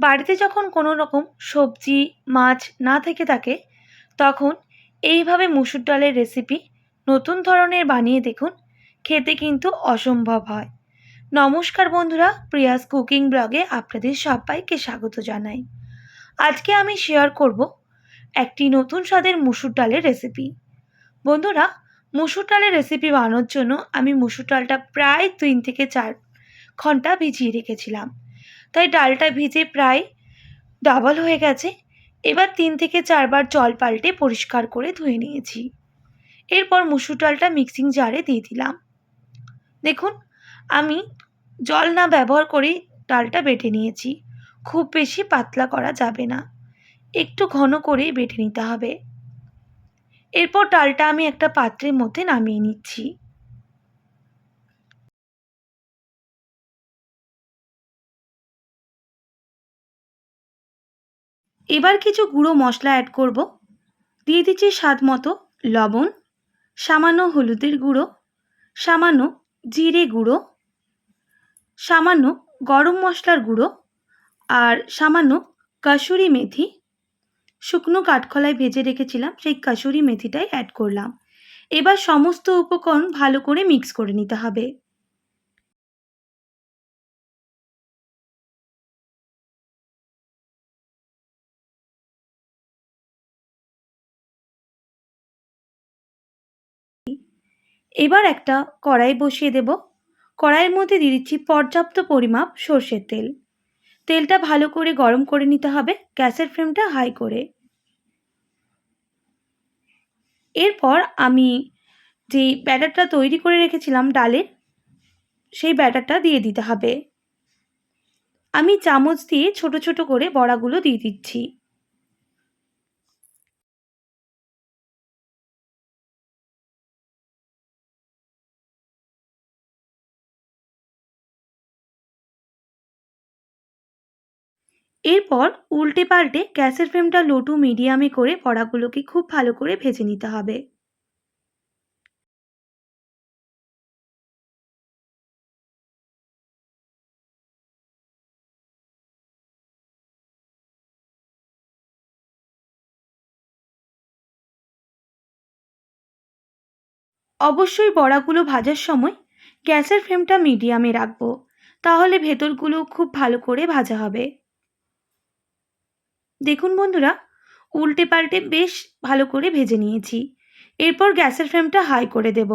বাড়িতে যখন কোনো রকম সবজি, মাছ না থেকে থাকে, তখন এইভাবে মুসুর ডালের রেসিপি নতুন ধরনের বানিয়ে দেখুন, খেতে কিন্তু অসম্ভব হয়। নমস্কার বন্ধুরা, প্রিয়াস কুকিং ব্লগে আপনাদের সবাইকে স্বাগত জানাই। আজকে আমি শেয়ার করব একটি নতুন স্বাদের মুসুর ডালের রেসিপি বন্ধুরা, মুসুর ডালের রেসিপি বানানোর জন্য আমি মুসুর ডালটা প্রায় তিন থেকে চার ঘণ্টা ভিজিয়ে রেখেছিলাম। তাই ডালটা ভিজে প্রায় ডাবল হয়ে গেছে। এবার তিন থেকে চারবার জল পাল্টে পরিষ্কার করে ধুয়ে নিয়েছি। এরপর মুসুর ডালটা মিক্সিং জারে দিয়ে দিলাম। দেখুন, আমি জল না ব্যবহার করেই ডালটা বেটে নিয়েছি। খুব বেশি পাতলা করা যাবে না। একটু ঘন করেই বেটে নিতে হবে। এরপর ডালটা আমি একটা পাত্রের মধ্যে নামিয়ে নিচ্ছি। এবার কিছু গুঁড়ো মশলা অ্যাড করব। দিয়ে দিচ্ছি স্বাদ মতো লবণ, সামান্য হলুদের গুঁড়ো, সামান্য জিরে গুঁড়ো, সামান্য গরম মশলার গুঁড়ো আর সামান্য কাসুরি মেথি। শুকনো কাঠখোলায় ভেজে রেখেছিলাম, সেই কাসুরি মেথিটাই অ্যাড করলাম। এবার সমস্ত উপকরণ ভালো করে মিক্স করে নিতে হবে। এবার একটা কড়াই বসিয়ে দেব। কড়াইয়ের মধ্যে দিয়ে দিচ্ছি পর্যাপ্ত পরিমাপ সর্ষের তেল। তেলটা ভালো করে গরম করে নিতে হবে, গ্যাসের ফ্লেমটা হাই করে। এরপর আমি যে ব্যাটারটা তৈরি করে রেখেছিলাম ডালের সেই ব্যাটারটা দিয়ে দিতে হবে। আমি চামচ দিয়ে ছোট ছোট করে বড়াগুলো দিয়ে দিচ্ছি। এরপর উল্টে পাল্টে গ্যাসের ফ্লেমটা লো টু মিডিয়ামে করে বড়াগুলোকে খুব ভালো করে ভেজে নিতে হবে। অবশ্যই বড়াগুলো ভাজার সময় গ্যাসের ফ্লেমটা মিডিয়ামে রাখব, তাহলে ভেতরগুলো খুব ভালো করে ভাজা হবে। দেখুন বন্ধুরা, উল্টে পাল্টে বেশ ভালো করে ভেজে নিয়েছি। এরপর গ্যাসের ফ্লেমটা হাই করে দেব।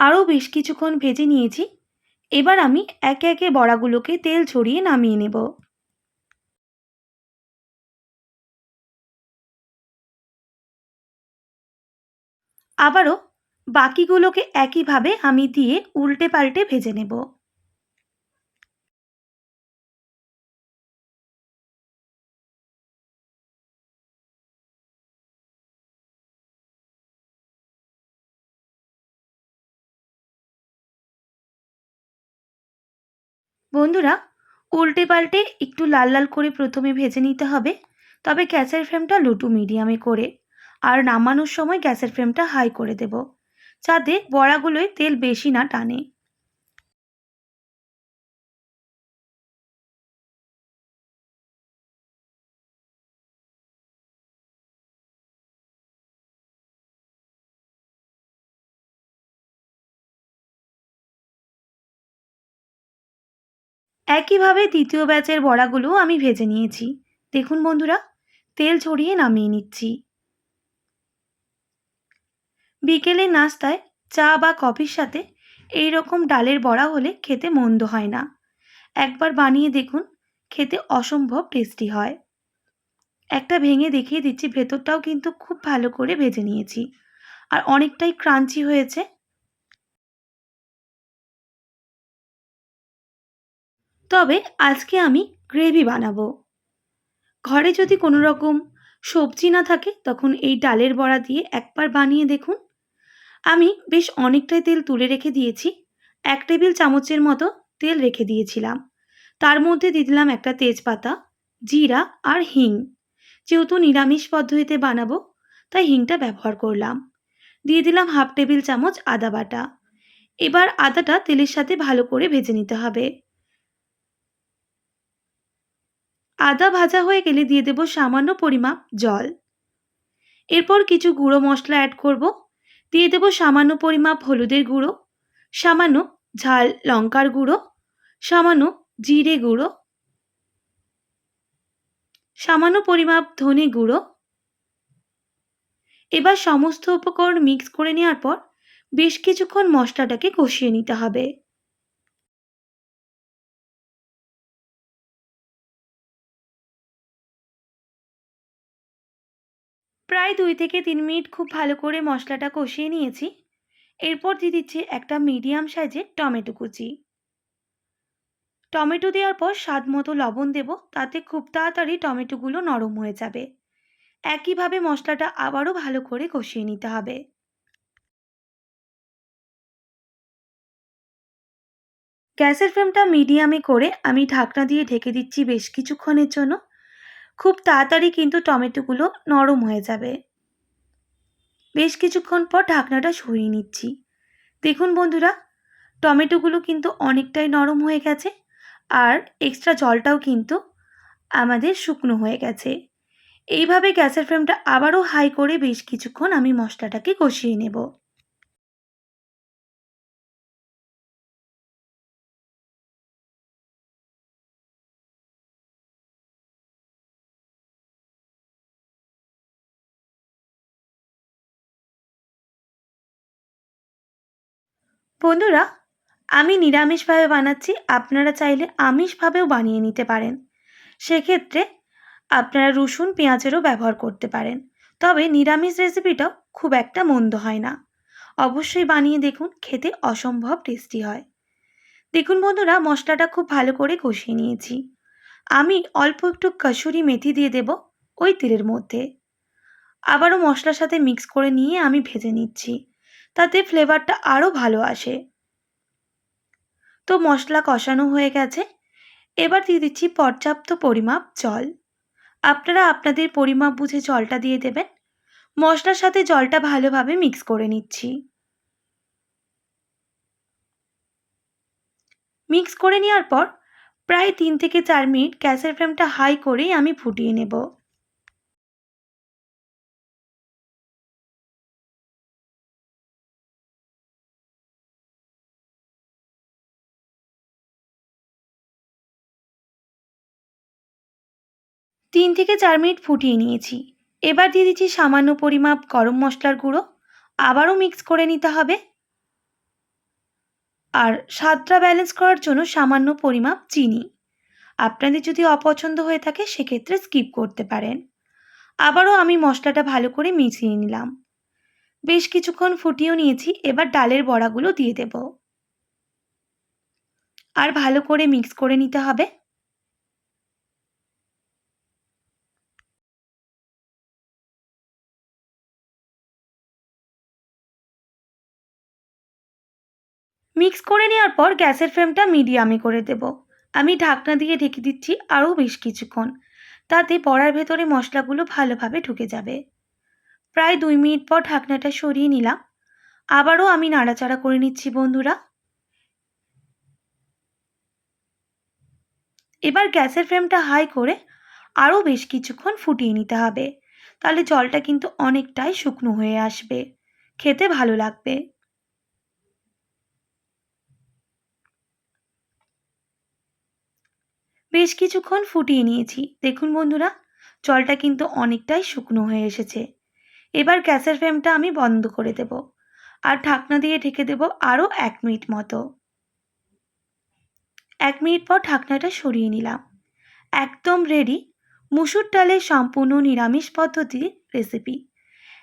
আরও বেশ কিছুক্ষণ ভেজে নিয়েছি। এবার আমি একে একে বড়াগুলোকে তেল ছড়িয়ে নামিয়ে নেব। আবারও বাকিগুলোকে একইভাবে আমি দিয়ে উল্টে পাল্টে ভেজে নেব। বন্ধুরা, উল্টে পাল্টে একটু লাল লাল করে প্রথমে ভেজে নিতে হবে। তবে গ্যাসের ফ্রেমটা লুটু মিডিয়ামে করে আর নামানোর সময় গ্যাসের ফ্রেমটা হাই করে দেব, যাতে বড়াগুলোয় তেল বেশি না টানে। একইভাবে দ্বিতীয় ব্যাচের বড়াগুলো আমি ভেজে নিয়েছি। দেখুন বন্ধুরা, তেল ছড়িয়ে নামিয়ে নিচ্ছি। বিকেলে নাস্তায় চা বা কফির সাথে এই রকম ডালের বড়া হলে খেতে মন্দ হয় না। একবার বানিয়ে দেখুন, খেতে অসম্ভব টেস্টি হয়। একটা ভেঙে দেখিয়ে দিচ্ছি, ভেতরটাও কিন্তু খুব ভালো করে ভেজে নিয়েছি। আর অনেকটাই ক্রাঞ্চি হয়েছে তবে আজকে আমি গ্রেভি বানাবো। ঘরে যদি কোনো রকম সবজি না থাকে, তখন এই ডালের বড়া দিয়ে একবার বানিয়ে দেখুন। আমি বেশ অনেকটাই তেল তুলে রেখে দিয়েছি। এক টেবিল চামচের মতো তেল রেখে দিয়েছিলাম। তার মধ্যে দিয়ে দিলাম একটা তেজপাতা, জিরা আর হিং। যেহেতু নিরামিষ পদ্ধতিতে বানাবো, তাই হিংটা ব্যবহার করলাম। দিয়ে দিলাম হাফ টেবিল চামচ আদা বাটা। এবার আদাটা তেলের সাথে ভালো করে ভেজে নিতে হবে। আদা ভাজা হয়ে গেলে দিয়ে দেব সামান্য পরিমাপ জল। এরপর কিছু গুঁড়ো মশলা অ্যাড করব। দিয়ে দেব সামান্য পরিমাপ হলুদের গুঁড়ো, সামান্য ঝাল লঙ্কার গুঁড়ো, সামান্য জিরে গুঁড়ো, সামান্য পরিমাপ ধনে গুঁড়ো। এবার সমস্ত উপকরণ মিক্স করে নেওয়ার পর বেশ কিছুক্ষণ মশলাটাকে কষিয়ে নিতে হবে। প্রায় দুই থেকে তিন মিনিট খুব ভালো করে মশলাটা কষিয়ে নিয়েছি। এরপর দিয়ে দিচ্ছি একটা মিডিয়াম সাইজের টমেটো কুচি। টমেটো দেওয়ার পর স্বাদ মতো লবণ দেব, তাতে খুব তাড়াতাড়ি টমেটোগুলো নরম হয়ে যাবে। একইভাবে মশলাটা আবারও ভালো করে কষিয়ে নিতে হবে। গ্যাসের ফ্লেমটা মিডিয়ামে করে আমি ঢাকনা দিয়ে ঢেকে দিচ্ছি বেশ কিছুক্ষণের জন্য। খুব তাড়াতাড়ি কিন্তু টমেটোগুলো নরম হয়ে যাবে। বেশ কিছুক্ষণ পর ঢাকনাটা সরিয়ে নিচ্ছি। দেখুন বন্ধুরা, টমেটোগুলো কিন্তু অনেকটাই নরম হয়ে গেছে আর এক্সট্রা জলটাও কিন্তু আমাদের শুকনো হয়ে গেছে। এইভাবে গ্যাসের ফ্লেমটা আবারও হাই করে বেশ কিছুক্ষণ আমি মশলাটাকে কষিয়ে নেব। বন্ধুরা, আমি নিরামিষভাবে বানাচ্ছি। আপনারা চাইলে আমিষভাবেও বানিয়ে নিতে পারেন। সেক্ষেত্রে আপনারা রসুন, পেঁয়াজেরও ব্যবহার করতে পারেন। তবে নিরামিষ রেসিপিটাও খুব একটা মন্দ হয় না। অবশ্যই বানিয়ে দেখুন, খেতে অসম্ভব টেস্টি হয়। দেখুন বন্ধুরা, মশলাটা খুব ভালো করে কষিয়ে নিয়েছি। আমি অল্প একটু কসুরি মেথি দিয়ে দেব ওই তেলের মধ্যে। আবারও মশলার সাথে মিক্স করে নিয়ে আমি ভেজে নিচ্ছি। তাতে ফ্লেভারটা আরও ভালো আসে। তো মশলা কষানো হয়ে গেছে। এবার দিয়ে দিচ্ছি পর্যাপ্ত পরিমাপ জল। আপনারা আপনাদের পরিমাপ বুঝে জলটা দিয়ে দেবেন। মশলার সাথে জলটা ভালোভাবে মিক্স করে নিচ্ছি। মিক্স করে নেওয়ার পর প্রায় তিন থেকে চার মিনিট গ্যাসের ফ্লেমটা হাই করেই আমি ফুটিয়ে নেব। তিন থেকে চার মিনিট ফুটিয়ে নিয়েছি। এবার দিয়ে দিচ্ছি সামান্য পরিমাপ গরম মশলার গুঁড়ো। আবারও মিক্স করে নিতে হবে। আর স্বাদটা ব্যালেন্স করার জন্য সামান্য পরিমাপ চিনি। আপনাদের যদি অপছন্দ হয়ে থাকে সেক্ষেত্রে স্কিপ করতে পারেন। আবারও আমি মশলাটা ভালো করে মিশিয়ে নিলাম। বেশ কিছুক্ষণ ফুটিয়েও নিয়েছি, এবার ডালের বড়াগুলো দিয়ে দেব। আর ভালো করে মিক্স করে নিতে হবে। মিক্স করে নেওয়ার পর গ্যাসের ফ্লেমটা মিডিয়ামে করে দেব। আমি ঢাকনা দিয়ে ঢেকে দিচ্ছি আরও বেশ কিছুক্ষণ। তাতে বড়ার ভেতরে মশলাগুলো ভালোভাবে ঢুকে যাবে। প্রায় দুই মিনিট পর ঢাকনাটা সরিয়ে নিলাম। আবারও আমি নাড়াচাড়া করে নিচ্ছি, বন্ধুরা। এবার গ্যাসের ফ্লেমটা হাই করে আরও বেশ কিছুক্ষণ ফুটিয়ে নিতে হবে। তাহলে জলটা কিন্তু অনেকটাই শুকনো হয়ে আসবে। খেতে ভালো লাগবে। বেশ কিছুক্ষণ ফুটিয়ে নিয়েছি। দেখুন বন্ধুরা, জলটা কিন্তু অনেকটাই শুকনো হয়ে এসেছে। এবার গ্যাসের ফ্লেমটা আমি বন্ধ করে দেব আর ঢাকনা দিয়ে ঢেকে দেব আরও এক মিনিট মতো। এক মিনিট পর ঢাকনাটা সরিয়ে নিলাম। একদম রেডি মুসুর ডালের সম্পূর্ণ নিরামিষ পদ্ধতির রেসিপি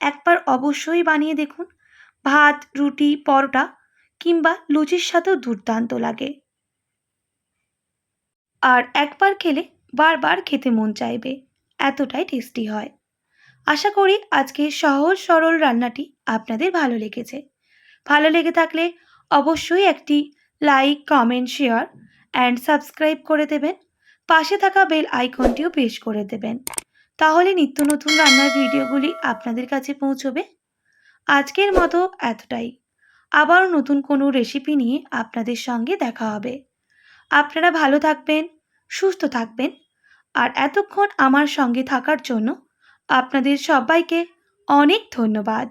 একবার অবশ্যই বানিয়ে দেখুন। ভাত, রুটি, পরোটা কিংবা লুচির সাথেও দুর্দান্ত লাগে। আর একবার খেলে বারবার খেতে মন চাইবে। এতটাই টেস্টি হয়। আশা করি আজকে সহজ সরল রান্নাটি আপনাদের ভালো লেগেছে। ভালো লেগে থাকলে অবশ্যই একটি like, comment, share and subscribe করে দেবেন। পাশে থাকা বেল আইকনটিও প্রেস করে দেবেন। তাহলে নিত্য নতুন রান্নার ভিডিওগুলি আপনাদের কাছে পৌঁছবে। আজকের মতো এতটাই। আবারও নতুন কোনো রেসিপি নিয়ে আপনাদের সঙ্গে দেখা হবে। আপনারা ভালো থাকবেন, সুস্থ থাকবেন। আর এতক্ষণ আমার সঙ্গে থাকার জন্য আপনাদের সবাইকে অনেক ধন্যবাদ।